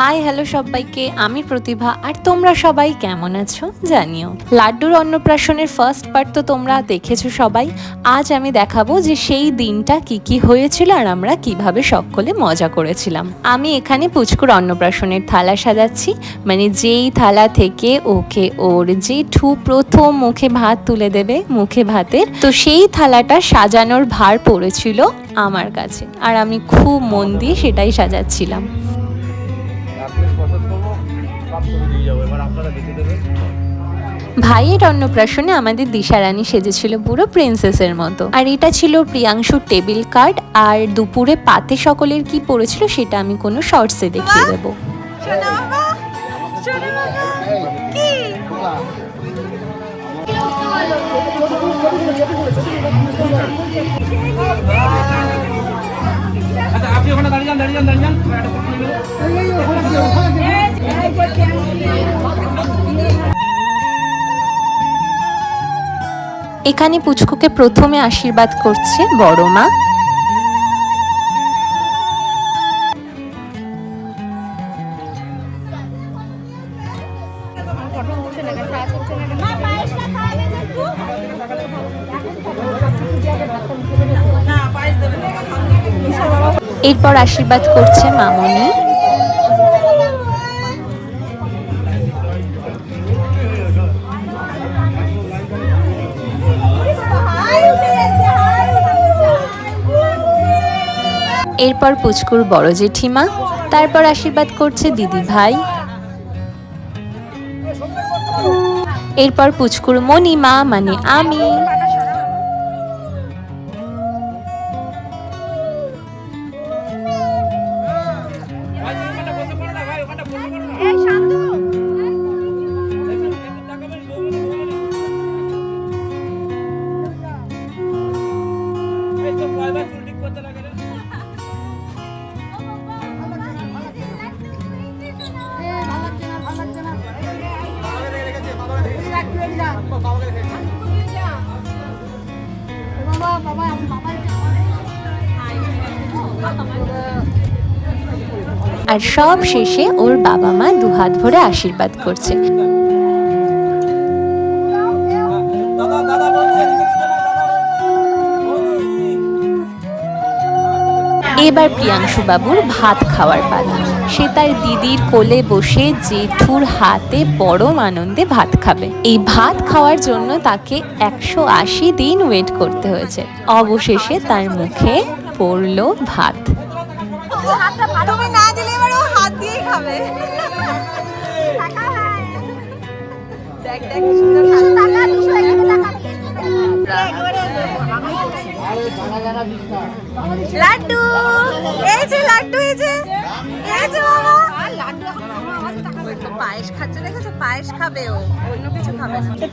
Hi hello সবাইকে, আমি প্রতিভা, আর তোমরা সবাই কেমন আছো? জানিও। লাড্ডুর অন্নপ্রাশনের ফার্স্ট পার্ট তো তোমরা দেখেছ সবাই। আজ আমি দেখাবো যে সেই দিনটা কি কি হয়েছিল আর আমরা কীভাবে সকলে মজা করেছিলাম। আমি এখানে পুচকুর অন্নপ্রাশনের থালা সাজাচ্ছি। মানে যেই থালা থেকে ওকে ওর জেঠু প্রথম মুখে ভাত তুলে দেবে, মুখে ভাতের, তো সেই থালাটা সাজানোর ভার পড়েছিল আমার কাছে। আর আমি খুব মন দিয়ে সেটাই সাজাচ্ছিলাম। কাপ করে দিয়ে যাব এবার আপনারা দেখে দেবেন ভাইয়ের অন্নপ্রাশনে আমাদের দিশারানী সেজেছিল পুরো প্রিন্সেসের মতো আর এটা ছিল প্রিয়াংশুর টেবিল কার্ড আর দুপুরে পাতে সকলের কি পড়েছিল সেটা আমি কোনো শর্টসে দেখিয়ে দেবো শোনা বাবা শোনা বাবা কি আচ্ছা আপনি ওখানে দাঁড়িয়ে যান দাঁড়িয়ে যান দাঁড়িয়ে যান। এখানে পুচকুকে প্রথমে আশীর্বাদ করছে বড় মা। এরপর আশীর্বাদ করছে মামনি। এরপর পুচকুর বড় জেঠিমা তারপর আশীর্বাদ করছে দিদি ভাই। এরপর পুচকুর মণিমা মানে আমি। আর সব শেষে ওর বাবা মা দুহাত ভরে আশীর্বাদ করছে। এবার প্রিয়াংশু বাবুর ভাত খাওয়ার পালা। সে তার দিদির কোলে বসে জেঠুর হাতে পরম আনন্দে ভাত খাবে। এই ভাত খাওয়ার জন্য তাকে একশো আশি দিন ওয়েট করতে হয়েছে। অবশেষে তার মুখে পড়ল ভাত। না দিলে হাত খাবে। লাড্ডু যে লাড্ডু, এই যে পায়েস খাচ্ছে, দেখেছ? পায়েস খাবে ও।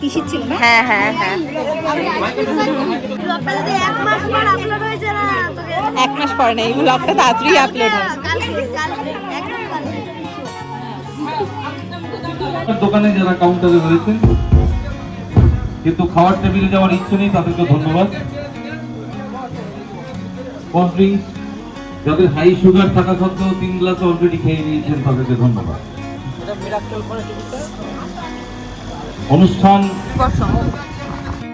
পিসির ছিল হ্যাঁ হ্যাঁ হ্যাঁ। এক মাস পরে না এই ব্লগটা তাড়াতাড়ি আপলোড হয় দোকানে যারা কাউন্টারে রয়েছেন কিন্তু খাওয়ার টেবিলে যাওয়ার ইচ্ছে নেই তাদেরকে ধন্যবাদ। কোল্ড ড্রিঙ্কস যাদের হাই সুগার থাকা সত্ত্বেও তিন গ্লাস অলরেডি খেয়ে নিয়েছেন তাদেরকে ধন্যবাদ। অনুষ্ঠান।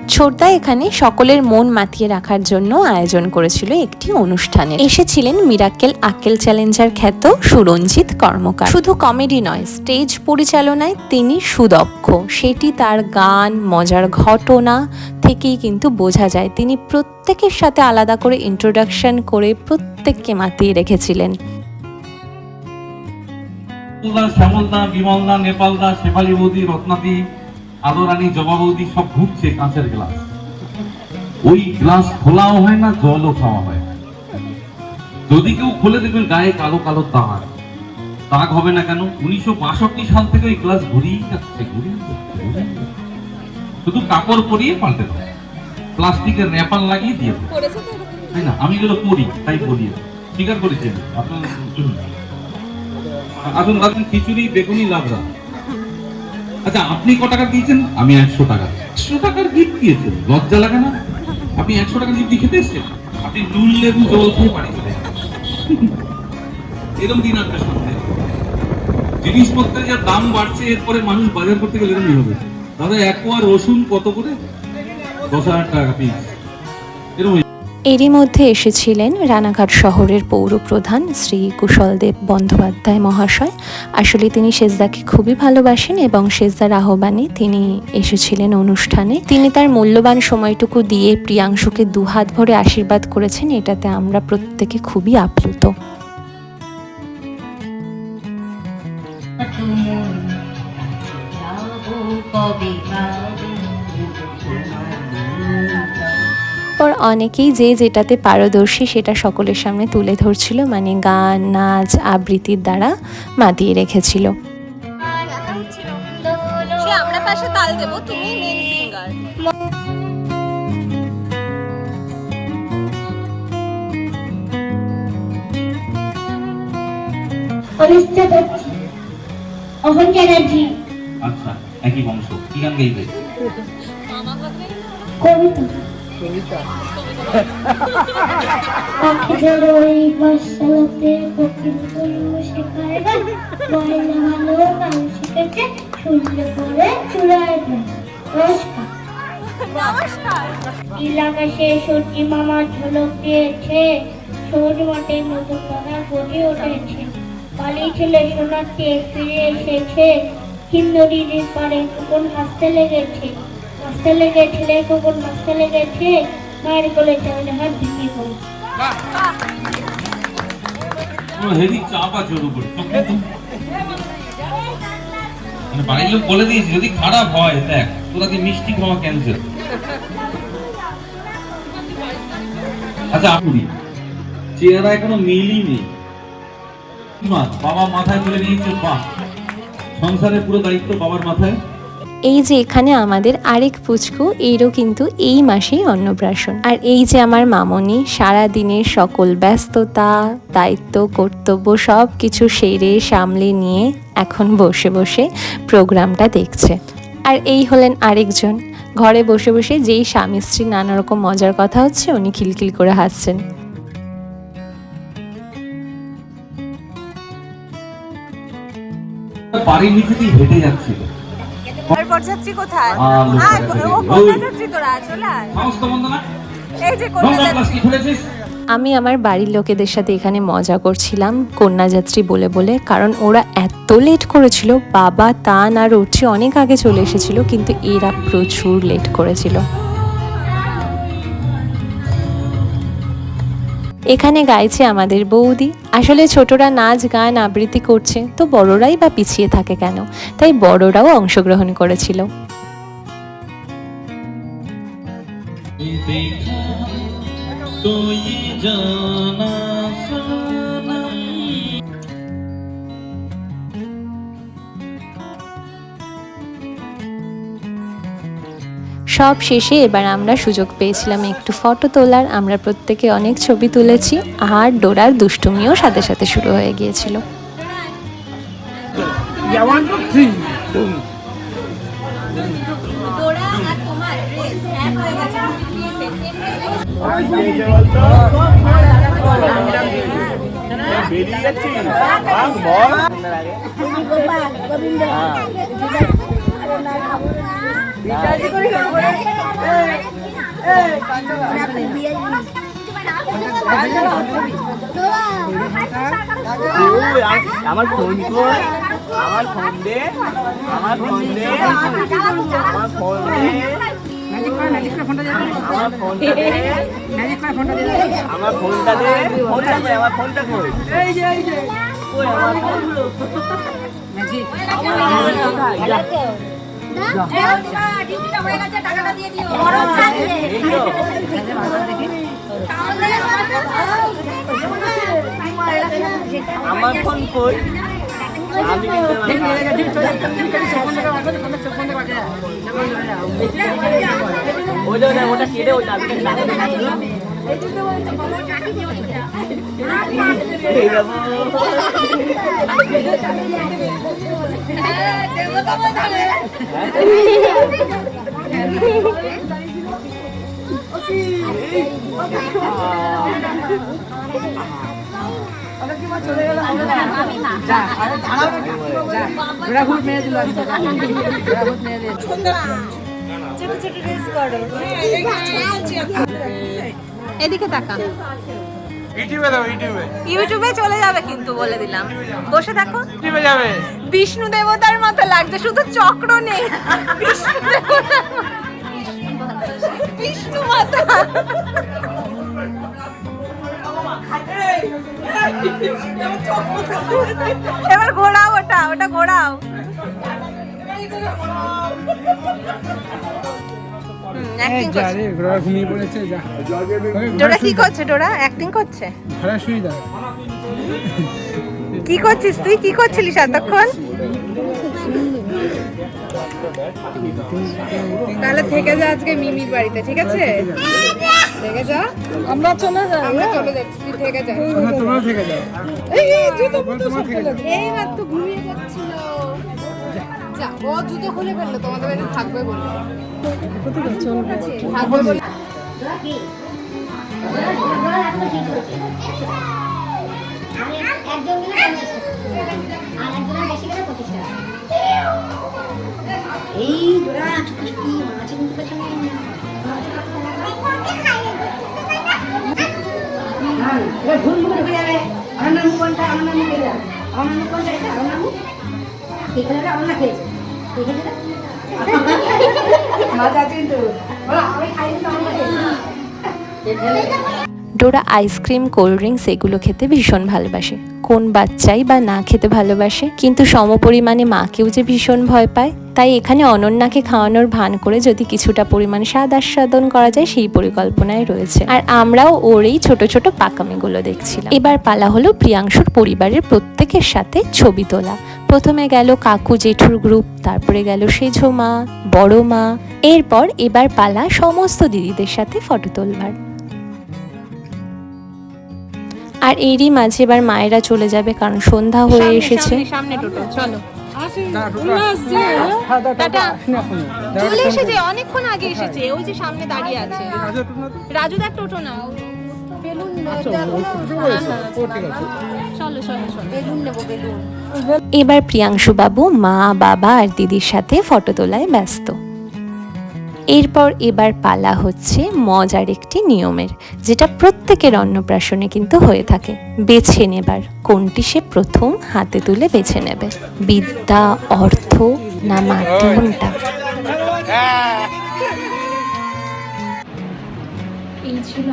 ছোটদা এখানে সকলের মন মাতিয়ে রাখার জন্য আয়োজন করেছিল একটি অনুষ্ঠানে। এসেছিলেন মিরাক্কেল আক্কেল চ্যালেঞ্জার খ্যাত সুরঞ্জিত কর্মকার। শুধু কমেডি নয় স্টেজ পরিচালনায় তিনি সুদক্ষ। সেটি তার গান মজার ঘটনা থেকেই কিন্তু বোঝা যায়। তিনি প্রত্যেকের সাথে আলাদা করে ইন্ট্রোডাকশন করে প্রত্যেককে মাতিয়ে রেখেছিলেন। শ্যামলদা বিমলদা নেপালদা শেফালি বৌদি রত্নাদি আদরানি জবা বৌদি সব ঘুরছে কাঁচের গ্লাস। ওই গ্লাস খোলাও হয় না জলও খাওয়া হয়। যদি কেউ খুলে দেখবেন গায়ে কালো কালো দাগ। দাগ হবে না কেন? উনিশশো বাষট্টি সাল থেকে ওই গ্লাস ঘুরিয়ে যাচ্ছে, ঘুরিয়ে যাচ্ছে। শুধু কাপড় পরিয়ে পাল্টে দেয় প্লাস্টিকের র্যাপার লাগিয়ে দিয়ে দেয়। তাই না? আমি এগুলো করি তাই বলি। স্বীকার করেছি। আপনার আসুন আসুন খিচুড়ি বেগুনি লাবড়া। আচ্ছা আপনি ক টাকা দিয়েছেন? আমি একশো টাকা একশো টাকার গিফট দিয়েছেন? লজ্জা লাগে না? আপনি একশো টাকা গিফট খেতে এসছেন? আপনি নুন লেবু জল খেয়ে পারি চলে এরকম দিন আসবে সামনে জিনিসপত্রের যা দাম বাড়ছে এরপরে মানুষ বাজার করতে গেলে এরকমই হবে দাদা এক রসুন কত করে? দশ হাজার টাকা পিস এরই মধ্যে এসেছিলেন রানাঘাট শহরের পৌর প্রধান শ্রী কুশলদেব বন্দ্যোপাধ্যায় মহাশয়। আসলে তিনি সেজদাকে খুবই ভালোবাসেন এবং সেজদার আহ্বানে তিনি এসেছিলেন অনুষ্ঠানে। তিনি তার মূল্যবান সময়টুকু দিয়ে প্রিয়াংশুকে দুহাত ভরে আশীর্বাদ করেছেন, এটাতে আমরা প্রত্যেকে খুবই আপ্লুত। পর অনেকেই যে যেটাতে পারদর্শী সেটা সকলের সামনে তুলে ধরছিল মানে গান নাচ আবৃত্তির দ্বারা মাতিয়ে রেখেছিল। আমরা পাশে তাল দেবো তুমি মেন সিঙ্গার অনুষ্ঠিত হচ্ছে অহন চ্যাটার্জি আচ্ছা একই বংশ। কি গান গাইবে? কবিতা। পাখিদের ওই গান নমস্কার। আকাশে মামা ঝলক দিয়েছে সবুজ মাঠে নতুন দানা গড়ে উঠেছে পালিয়েছিল সোনার চেয়ে ফিরে এসেছে হিন্দরির পারে কুকুর হাসতে লেগেছে হাসতে লেগেছিলে কুকুর হাসতে লেগেছে মায়ের কোলে চাউলে হাত ভেঙে পড়ে যদি খারাপ হয়, দেখ, তোরা মিষ্টি খাওয়া ক্যান্সেল আচ্ছা আপনি চেহারা এখনও মিলই নেই। বাবা মাথায় তুলে নিয়েছে বাহ সংসারের পুরো দায়িত্ব বাবার মাথায়? এই যে এখানে আমাদের আরেক পুচকু, এরও কিন্তু এই মাসেই অন্নপ্রাশন। আর এই যে আমার মামনি সারা দিনের সকল ব্যস্ততা, দায়িত্ব, কর্তব্য সব কিছু সেরে সামলে নিয়ে এখন বসে বসে প্রোগ্রামটা দেখছে। আর এই হলেন আরেকজন। ঘরে বসে বসে যেই স্বামী স্ত্রী নানা রকম মজার কথা হচ্ছে, উনি খিলখিল করে হাসছেন। দিয়ে হেঁটে যাচ্ছিল। কোথায়। ও তোরা চলে এই যে আমি আমার বাড়ির লোকেদের সাথে এখানে মজা করছিলাম কন্যাযাত্রী বলে বলে কারণ ওরা এত লেট করেছিল। বাবা তান আর উঠছে অনেক আগে চলে এসেছিল কিন্তু এরা প্রচুর লেট করেছিল। এখানে গাইছে আমাদের বৌদি আসলে ছোটরা নাচ গান আবৃত্তি করছে তো বড়রাই বা পিছিয়ে থাকে কেন তাই বড়রাও অংশগ্রহণ করেছিল तो ये जाना সব শেষে এবার আমরা সুযোগ পেয়েছিলাম একটু ফটো তোলার। আমরা প্রত্যেকে অনেক ছবি তুলেছি আর ডোরার দুষ্টুমিও সাথে সাথে শুরু হয়ে গিয়েছিল। আমার ফোন কর আমার ফোন দে আমার ফোন দে আমার ফোন দে। আমার ফোনটা দে। আমার ফোনটা দে ফোনটা কই আমার ফোনটা কই এই যে এই যে। কই আমার ফোন তো আমার ফোন কই আমি ওটা ওটা ওটা ওটা আমি এই বাবু ছোট ছোট রিলস করো এদিকে তাকা ইউটিউবে দাও ইউটিউবে। ইউটিউবে চলে যাবে কিন্তু বলে দিলাম। বসে থাকো ইউটিউবে যাবে। বিষ্ণু দেবতার মতো লাগছে শুধু চক্র নেই। বিষ্ণু দেবতার বিষ্ণু মাতা। এবার ঘোরাও ওটা ওটা ঘোরাও। অ্যাক্টিং করছে? ঘুমিয়ে পড়েছে যা। ডোরা কি করছে ডোরা? অ্যাক্টিং করছে? ঘরে শুয়ে দাও কি করছিস তুই? কি করছিলিস এতক্ষণ? তাহলে থেকে যা আজকে মিমির বাড়িতে ঠিক আছে? থেকে যা। আমরা চলে যাই। আমরা চলে যাচ্ছি তুই থেকে যা। তোমরা থেকে যাও। এই মাত্র ঘুমিয়ে যাচ্ছিল যা ও জুতো খুলে ফেলল তোমাদের বাড়ি থাকবে বলে। থাকবে বলে এই গোড়া ছুটি ছুটি মাছের মুখ পেছনে ভুল মুখে ঢুকে যাবে। আমার নাম কোনটা আমার নাম আমার নাম কোনটা এটা আমার নাম কে খেলে আমার না খেয়েছে। কে খেয়েছে মাছ আছে কিন্তু আমি খাইনি তো আমার খেয়েছি। কে খেলে ডোরা আইসক্রিম কোল্ড ড্রিঙ্কস এগুলো খেতে ভীষণ ভালোবাসে। কোন বাচ্চাই বা না খেতে ভালোবাসে, কিন্তু সমপরিমাণে মাকেও যে ভীষণ ভয় পায়, তাই এখানে অনন্যাকে খাওয়ানোর ভান করে যদি কিছুটা পরিমাণ স্বাদ আস্বাদন করা যায়, সেই পরিকল্পনায় রয়েছে। আর আমরাও ওর এই ছোট ছোট পাকামিগুলো দেখছিলাম। এবার পালা হলো প্রিয়াংশুর পরিবারের প্রত্যেকের সাথে ছবি তোলা। প্রথমে গেল কাকু জেঠুর গ্রুপ তারপরে গেল সেঝো মা, বড় মা। এরপর এবার পালা সমস্ত দিদিদের সাথে ফটো তোলবার। আর এরই মাঝে এবার মায়েরা চলে যাবে কারণ সন্ধ্যা হয়ে এসেছে। সামনে টোটো চলো। না টোটো আসছে। হ্যাঁ চলে এসেছে অনেকক্ষণ আগে এসেছে। ওই যে সামনে দাঁড়িয়ে আছে। রাজা দেখ টোটো না। আচ্ছা এবার প্রিয়াংশু বাবু মা বাবা আর দিদির সাথে ফটো তোলায় ব্যস্ত। এরপর এবার পালা হচ্ছে মজার একটি নিয়মের, যেটা প্রত্যেকের অন্নপ্রাশনে কিন্তু হয়ে থাকে। বেছে নেবার, কোনটি সে প্রথম হাতে তুলে বেছে নেবে? বিদ্যা, অর্থ না মাটি এই ছিল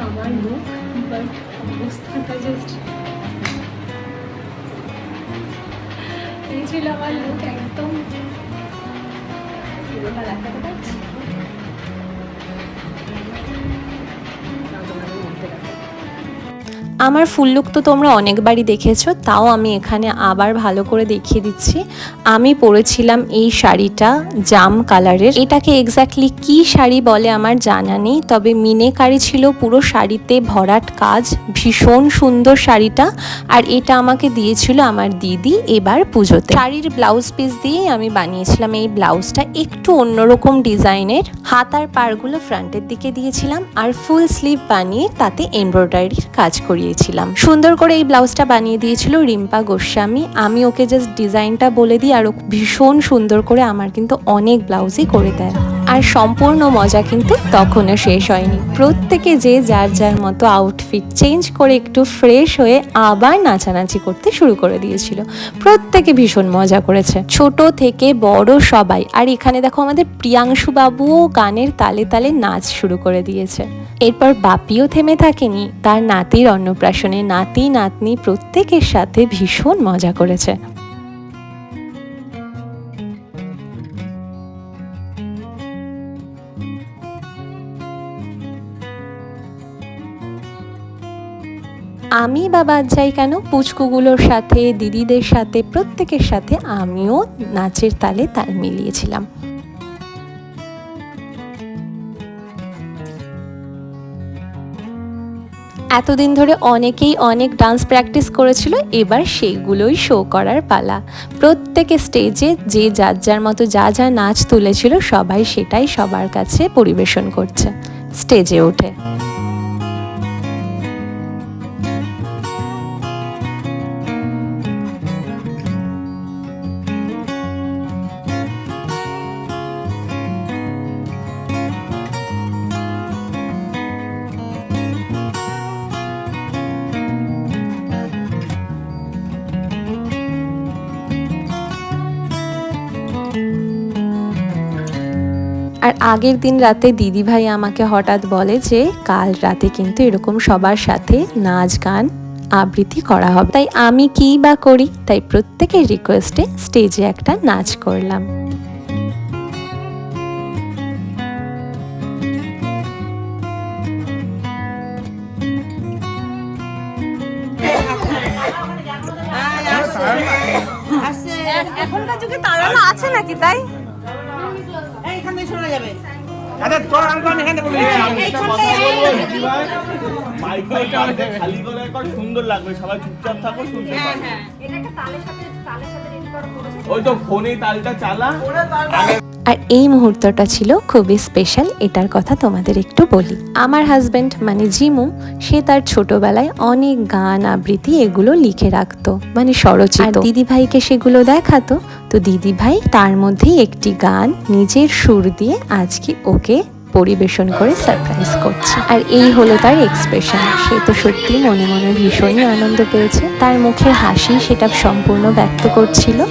আমার লুক একদম। দেখাতে পারছি আমার ফুল লুক তো তোমরা অনেকবারই দেখেছ, তাও আমি এখানে আবার ভালো করে দেখিয়ে দিচ্ছি। আমি পরেছিলাম এই শাড়িটা জাম কালারের। এটাকে এক্স্যাক্টলি কি শাড়ি বলে আমার জানা নেই, তবে মিনেকারি ছিল পুরো শাড়িতে ভরাট কাজ, ভীষণ সুন্দর শাড়িটা, আর এটা আমাকে দিয়েছিল আমার দিদি এবার পুজোতে। শাড়ির ব্লাউজ পিস দিয়েই আমি বানিয়েছিলাম এই ব্লাউজটা একটু অন্যরকম ডিজাইনের। হাত আর পাড়গুলো ফ্রন্টের দিকে দিয়েছিলাম, আর ফুল স্লিভ বানিয়ে তাতে এমব্রয়ডারির কাজ করিয়েছিলাম সুন্দর করে এই ব্লাউজটা বানিয়ে দিয়েছিল রিম্পা গোস্বামী। আমি ওকে জাস্ট ডিজাইনটা বলে দিই, আর ভীষণ সুন্দর করে আমার কিন্তু অনেক ব্লাউজই করে দেয়। আর সম্পূর্ণ মজা কিন্তু তখনও শেষ হয়নি। প্রত্যেকে যে যার যার মতো আউটফিট চেঞ্জ করে একটু ফ্রেশ হয়ে আবার নাচানাচি করতে শুরু করে দিয়েছিল। প্রত্যেকে ভীষণ মজা করেছে। ছোট থেকে বড় সবাই। আর এখানে দেখো আমাদের প্রিয়াংশু বাবুও গানের তালে তালে নাচ শুরু করে দিয়েছে। এরপর বাপিও থেমে থাকেনি। তার নাতির অন্নপ্রাশনে নাতি, নাতনি প্রত্যেকের সাথে ভীষণ মজা করেছে। আমি বা বাদ যাই কেন? পুচকুগুলোর সাথে, দিদিদের সাথে, প্রত্যেকের সাথে আমিও নাচের তালে তাল মিলিয়েছিলাম। এতদিন ধরে অনেকেই অনেক ডান্স প্র্যাকটিস করেছিল, এবার সেইগুলোই শো করার পালা। প্রত্যেকে স্টেজে যে যার যার মতো যা যা নাচ তুলেছিল, সবাই সেটাই সবার কাছে পরিবেশন করছে, স্টেজে ওঠে আর আগের দিন রাতে দিদিভাই আমাকে হঠাৎ বলে যে কাল রাতে কিন্তু এরকম সবার সাথে নাচ গান আবৃত্তি করা হবে। তাই আমি কী বা করি? তাই প্রত্যেকের রিকোয়েস্টে স্টেজে একটা নাচ করলাম। এখনকার যুগে তারানো আছে নাকি তাই? আচ্ছা তোর এখানে মাইক্রোটা খালি সুন্দর লাগবে সবাই চুপচাপ থাকো শুনতে পাবে। ওই তো ফোনে তালটা চালা। এই মুহূর্তটা ছিল খুবই স্পেশাল এটার কথা তোমাদের একটু বলি। আমার হাজব্যান্ড মানে জিমু, সে তার ছোটবেলায় অনেক গান, আবৃত্তি এগুলো লিখে রাখতো মানে স্বরচিত। আর দিদিভাইকে সেগুলো দেখাতো, তো দিদিভাই তার মধ্যেই একটি গান নিজের সুর দিয়ে আজকে ওকে পরিবেশন করে সারপ্রাইজ করছে। আর এই হলো তার এক্সপ্রেশন সে তো সত্যি মনে মনে ভীষণই আনন্দ পেয়েছে। তার মুখের হাসি সেটা সম্পূর্ণ ব্যক্ত করছিল।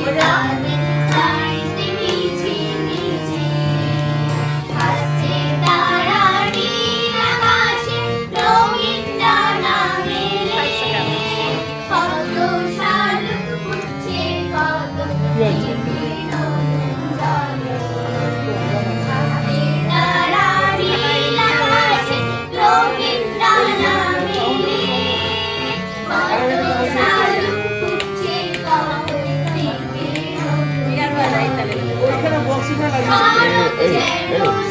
Hey.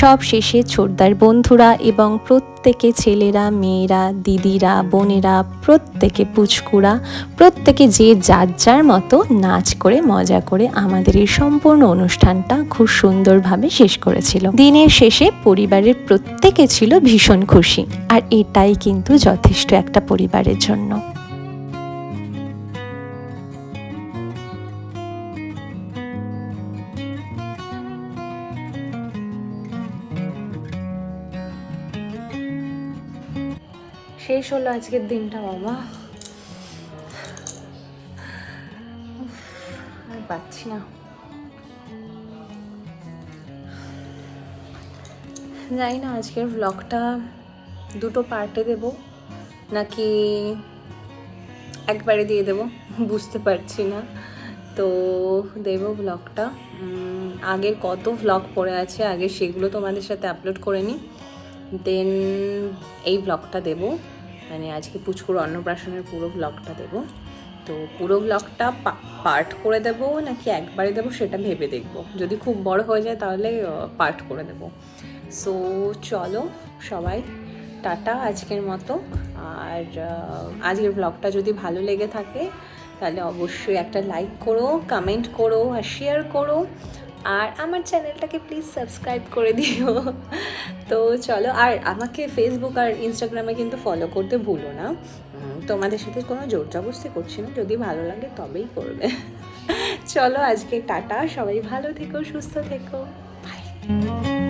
সব শেষে ছোটদার বন্ধুরা এবং প্রত্যেকে ছেলেরা, মেয়েরা, দিদিরা, বোনেরা, প্রত্যেকে পুচকুরা, প্রত্যেকে যে যার যার মতো নাচ করে, মজা করে আমাদের এই সম্পূর্ণ অনুষ্ঠানটা খুব সুন্দরভাবে শেষ করেছিল। দিনের শেষে পরিবারের প্রত্যেকে ছিল ভীষণ খুশি। আর এটাই কিন্তু যথেষ্ট একটা পরিবারের জন্য। শেষ হলো আজকের দিনটা বাবা আর পাচ্ছি না। জানি না আজকের ব্লগটা দুটো পার্টে দেব, নাকি একবারে দিয়ে দেব, বুঝতে পারছি না। তো দেব ব্লগটা আগের কত ব্লগ পড়ে আছে, আগে সেগুলো তোমাদের সাথে আপলোড করে নিই। দেন এই ব্লগটা দেব। মানে আজকে পুচকুর অন্নপ্রাশনের পুরো ব্লগটা দেব। তো পুরো ব্লগটা পার্ট করে দেব নাকি একবারে দেব সেটা ভেবে দেখব। যদি খুব বড় হয়ে যায় তাহলে পার্ট করে দেব। সো চলো সবাই, টাটা আজকের মতো। আর আজকের ব্লগটা যদি ভালো লেগে থাকে, তাহলে অবশ্যই একটা লাইক করো কমেন্ট করো, আর শেয়ার করো। আর আমার চ্যানেলটাকে প্লিজ সাবস্ক্রাইব করে দিও। তো চলো, আর আমাকে ফেসবুক আর ইনস্টাগ্রামে কিন্তু ফলো করতে ভুলো না। তোমাদের সাথে কোনো জোর জবস্তি করছি না, যদি ভালো লাগে তবেই করবে। চলো আজকে টাটা, সবাই ভালো থেকো, সুস্থ থেকো। বাই